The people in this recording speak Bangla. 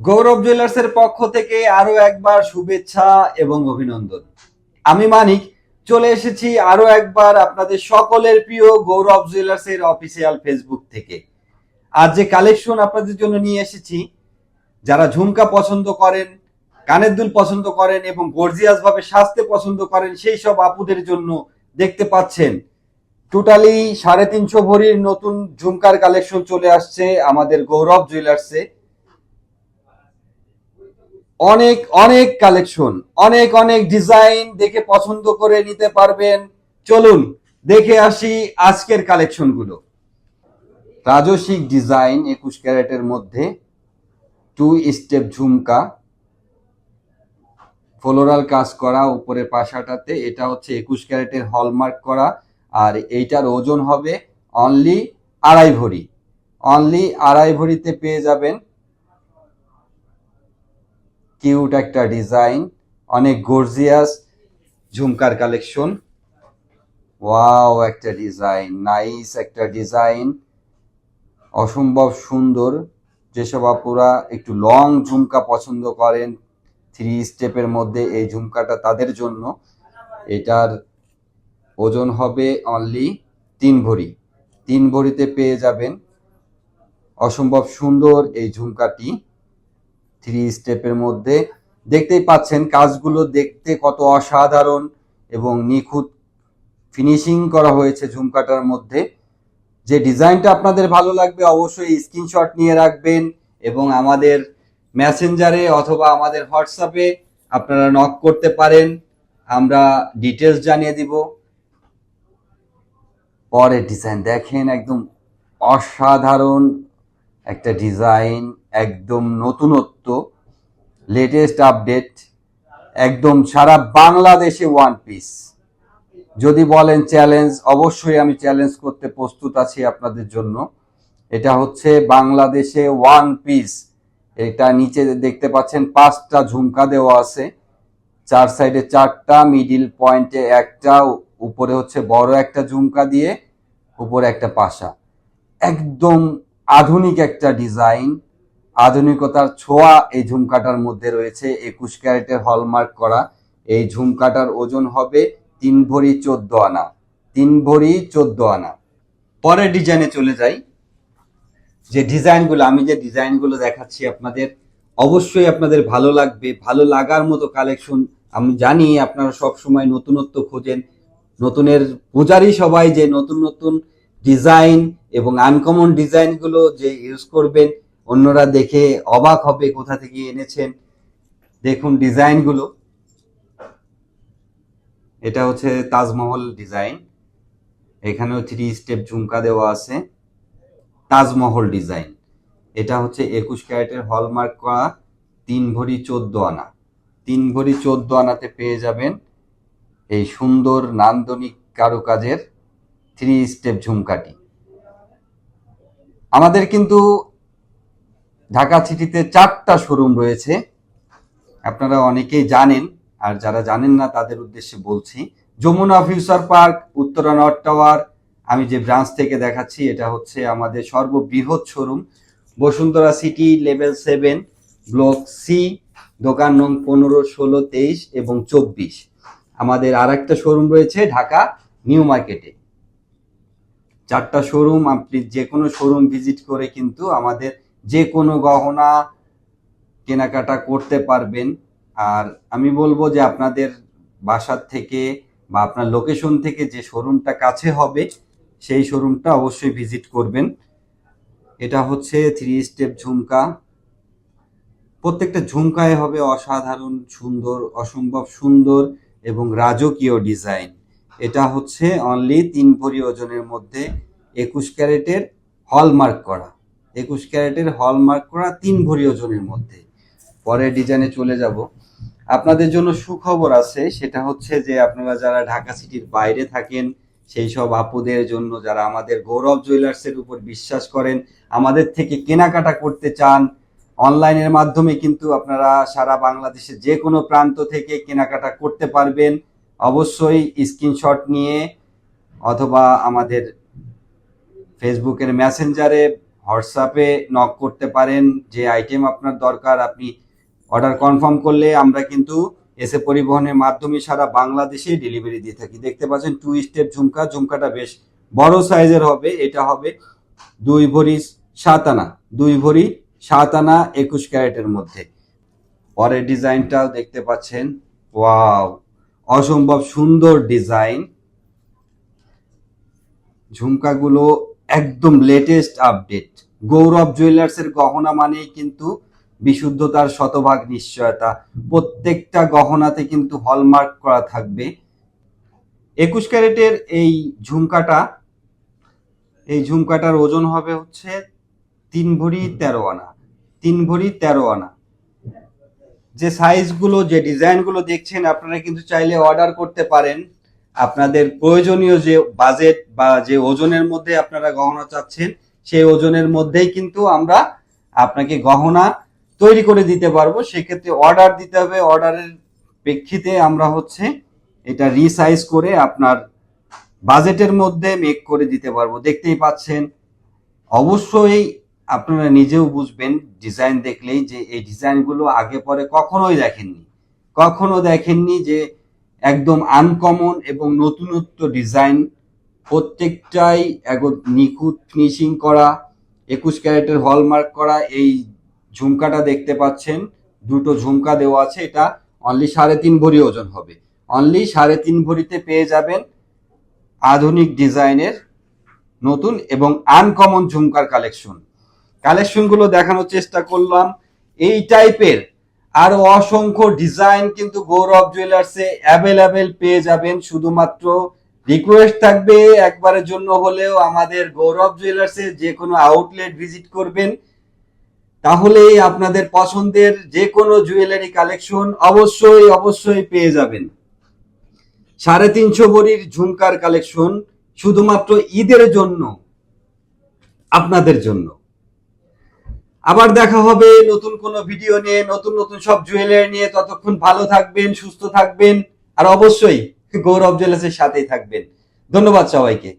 গৌরব জুয়েলার্সের পক্ষ থেকে আরও একবার শুভেচ্ছা এবং অভিনন্দন। আমি মানিক, চলে এসেছি আরও একবার আপনাদের সকলের প্রিয় গৌরব জুয়েলার্সের অফিসিয়াল ফেসবুক থেকে। আর যে কালেকশন আপনাদের জন্য নিয়ে এসেছি, যারা ঝুমকা পছন্দ করেন, কানের দুল পছন্দ করেন এবং গর্জিয়াস ভাবে সাজতে পছন্দ করেন, সেই সব আপুদের জন্য দেখতে পাচ্ছেন টোটালি সাড়ে তিনশো ভরির নতুন ঝুমকার কালেকশন চলে আসছে আমাদের গৌরব জুয়েলার্সে। অনেক অনেক কালেকশন অনেক অনেক ডিজাইন দেখে পছন্দ করে নিতে পারবেন। চলুন দেখে আসি আজকের কালেকশনগুলো রাজসিক ডিজাইন একুশ ক্যারেটের মধ্যে টু স্টেপ ঝুমকা ফ্লোরাল কাজ করা, উপরে পাশাটাতে, এটা হচ্ছে একুশ ক্যারেটের হলমার্ক করা, আর এইটার ওজন হবে অনলি আড়াই ভরি। অনলি আড়াই ভরিতে পেয়ে যাবেন কিউট একটা ডিজাইন, অনেক গর্জিয়াস ঝুমকার কালেকশন। ওয়াও, একটা ডিজাইন, নাইস একটা ডিজাইন। অসম্ভব সুন্দর, যেসব আপুরা একটু লং ঝুমকা পছন্দ করেন থ্রি স্টেপের মধ্যে এই ঝুমকাটা তাদের জন্য, এটার ওজন হবে অনলি তিন ভরি। তিন ভরিতে পেয়ে যাবেন। অসম্ভব সুন্দর এই ঝুমকাটি। থ্রি স্টেপের মধ্যে দেখতেই পাচ্ছেন কাজগুলো দেখতে কত অসাধারণ এবং নিখুঁত ফিনিশিং করা হয়েছে ঝুমকাটার মধ্যে। যে ডিজাইনটা আপনাদের ভালো লাগবে অবশ্যই স্ক্রিনশট নিয়ে রাখবেন এবং আমাদের মেসেঞ্জারে অথবা আমাদের হোয়াটসঅ্যাপে আপনারা নক করতে পারেন। আমরা ডিটেলস জানিয়ে দিব। পরের ডিজাইন দেখেন, একদম অসাধারণ একটা ডিজাইন। একদম নতুনত্ব লেটেস্ট আপডেট একদম সারা বাংলাদেশে ওয়ান পিস যদি বলেন চ্যালেঞ্জ অবশ্যই আমি চ্যালেঞ্জ করতে প্রস্তুত আছি আপনাদের জন্য। এটা হচ্ছে বাংলাদেশে ওয়ান পিস এটা নিচে দেখতে পাচ্ছেন, পাঁচটা ঝুমকা দেওয়া আছে। চার সাইডে চারটা মিডিল পয়েন্টে একটা, উপরে হচ্ছে বড় একটা ঝুমকা দিয়ে, উপরে একটা পাশা। একদম আধুনিক একটা ডিজাইন আধুনিকতার ছোঁয়া এই ঝুমকাটার মধ্যে রয়েছে। একুশ ক্যারেটের হলমার্ক করা এই ঝুমকাটার ওজন হবে তিন ভরি চোদ্দ আনা। তিন ভরি চোদ্দ আনা। পরের ডিজাইনে চলে যাই। যে ডিজাইনগুলো, আমি যে ডিজাইনগুলো দেখাচ্ছি আপনাদের, অবশ্যই আপনাদের ভালো লাগবে। ভালো লাগার মতো কালেকশন আমি জানি আপনারা সব সময় নতুনত্ব খোঁজেন। নতুনের পূজারই সবাই যে নতুন নতুন ডিজাইন এবং আনকমন ডিজাইনগুলো যে ইউজ করবেন অন্যরা দেখে অবাক হবে কোথা থেকে এনেছেন। দেখুন ডিজাইনগুলো। এটা হচ্ছে তাজমহল ডিজাইন। এখানেও থ্রি স্টেপ ঝুমকা দেওয়া আছে। তাজমহল ডিজাইন। এটা হচ্ছে একুশ ক্যারেটের হলমার্ক করা তিন ভরি চোদ্দ আনা। তিন ভরি চোদ্দ আনাতে পেয়ে যাবেন এই সুন্দর নান্দনিক কারুকাজের থ্রি স্টেপ ঝুমকাটি। আমাদের কিন্তু ঢাকা সিটিতে চারটা শোরুম রয়েছে। আপনারা অনেকেই জানেন, আর যারা জানেন না তাদের উদ্দেশ্যে বলছি, Jamuna future park, Uttara north tower, আমি যে ব্রাঞ্চ থেকে দেখাচ্ছি, এটা হচ্ছে আমাদের সর্ববৃহৎ showroom, Bashundhara city level seven, block C, দোকান নং পনেরো, ষোলো, তেইশ এবং চব্বিশ। আমাদের আর একটা শোরুম রয়েছে ঢাকা নিউ মার্কেটে। চারটা শোরুম, আপনি যে কোনো শোরুম ভিজিট করে কিন্তু আমাদের যে কোনো গহনা কেনাকাটা করতে পারবেন। আর আমি বলব যে আপনাদের বাসার থেকে বা আপনার লোকেশন থেকে যে শোরুমটা কাছে হবে, সেই শোরুমটা অবশ্যই ভিজিট করবেন। এটা হচ্ছে থ্রি স্টেপ ঝুমকা। প্রত্যেকটা ঝুমকায় হবে অসাধারণ, সুন্দর, অসম্ভব সুন্দর এবং রাজকীয় ডিজাইন। এটা হচ্ছে অনলি তিন ভরি ওজনের মধ্যে একুশ ক্যারেটের হলমার্ক করা। একুশ ক্যারেটের হলমার্ক করা তিন ভরি ওজনের মধ্যে। পরের ডিজাইনে চলে যাব। আপনাদের জন্য সুখবর আছে, সেটা হচ্ছে যে আপনারা যারা ঢাকা সিটির বাইরে থাকেন, সেই সব আপুদের জন্য যারা আমাদের গৌরব জুয়েলার্সের উপর বিশ্বাস করেন, আমাদের থেকে কেনাকাটা করতে চান, অনলাইনের মাধ্যমে কিন্তু আপনারা সারা বাংলাদেশে যে কোনো প্রান্ত থেকে কেনাকাটা করতে পারবেন। অবশ্যই স্ক্রিনশট নিয়ে অথবা আমাদের ফেসবুকের মেসেঞ্জারে হোয়াটসঅ্যাপে নক করতে পারেন যে আইটেম আপনার দরকার, আপনি অর্ডার কনফার্ম করলে আমরা কিন্তু এসে পরিবহনের মাধ্যমে সারা বাংলাদেশে ডেলিভারি দিয়ে থাকি। দেখতে পাচ্ছেন টু স্টেপ ঝুমকা, ঝুমকাটা বেশ বড় সাইজের হবে, এটা হবে দুই ভরি সাত আনা, দুই ভরি সাত আনা একুশ ক্যারেটের মধ্যে। পরের ডিজাইনটাও দেখতে পাচ্ছেন, ওয়াও, অসম্ভব সুন্দর ডিজাইন। ঝুমকাগুলো একদম লেটেস্ট আপডেট গৌরব জুয়েলার্সের গহনা মানেই কিন্তু বিশুদ্ধতার শতভাগ নিশ্চয়তা। প্রত্যেকটা গহনাতে কিন্তু হলমার্ক করা থাকবে। একুশ ক্যারেটের এই ঝুমকাটা, এই ঝুমকাটার ওজন হবে হচ্ছে তিন ভরি তেরো আনা। তিন ভরি তেরো আনা। যে সাইজগুলো যে ডিজাইনগুলো দেখছেন, আপনারা কিন্তু চাইলে অর্ডার করতে পারেন। আপনাদের প্রয়োজনীয় যে বাজেট বা যে ওজনের মধ্যে আপনারা গহনা চাচ্ছেন, সেই ওজনের মধ্যেই কিন্তু আমরা আপনাকে গহনা তৈরি করে দিতে পারব। সেক্ষেত্রে অর্ডার দিতে হবে। অর্ডারের প্রেক্ষিতে আমরা হচ্ছে এটা রিসাইজ করে আপনার বাজেটের মধ্যে মেক করে দিতে পারব। দেখতেই পাচ্ছেন, অবশ্যই আপনারা নিজেও বুঝবেন ডিজাইন দেখলেই যে এই ডিজাইনগুলো আগে পরে কখনোই দেখেননি। কখনো দেখেননি যে একদম আনকমন এবং নতুনত্ব ডিজাইন প্রত্যেকটাই একদম নিখুঁত ফিনিশিং করা, একুশ ক্যারেটের হলমার্ক করা, এই ঝুমকাটা দেখতে পাচ্ছেন, দুটো ঝুমকা দেওয়া আছে, এটা অনলি সাড়ে তিন ভরি ওজন হবে। অনলি সাড়ে তিন ভরিতে পেয়ে যাবেন আধুনিক ডিজাইনের নতুন এবং আনকমন ঝুমকার কালেকশন কালেকশনগুলো দেখানোর চেষ্টা করলাম। এই টাইপের আরও অসংখ্য ডিজাইন কিন্তু গৌরব জুয়েলার্সে অ্যাভেলেবেল পেয়ে যাবেন। শুধুমাত্র রিকোয়েস্ট থাকবে একবারের জন্য হলেও আমাদের গৌরব জুয়েলার্সে যে কোনো আউটলেট ভিজিট করবেন। তাহলেই আপনাদের পছন্দের যে কোনো জুয়েলারি কালেকশন অবশ্যই অবশ্যই পেয়ে যাবেন। সাড়ে তিনশো ভরির ঝুমকার কালেকশন শুধুমাত্র ঈদের জন্য, আপনাদের জন্য। আবার দেখা হবে নতুন কোনো ভিডিও নিয়ে, নতুন নতুন সব জুয়েলারি নিয়ে। ততক্ষণ ভালো থাকবেন, সুস্থ থাকবেন, আর অবশ্যই গৌরব জুয়েলার্সের সাথেই থাকবেন। ধন্যবাদ সবাইকে।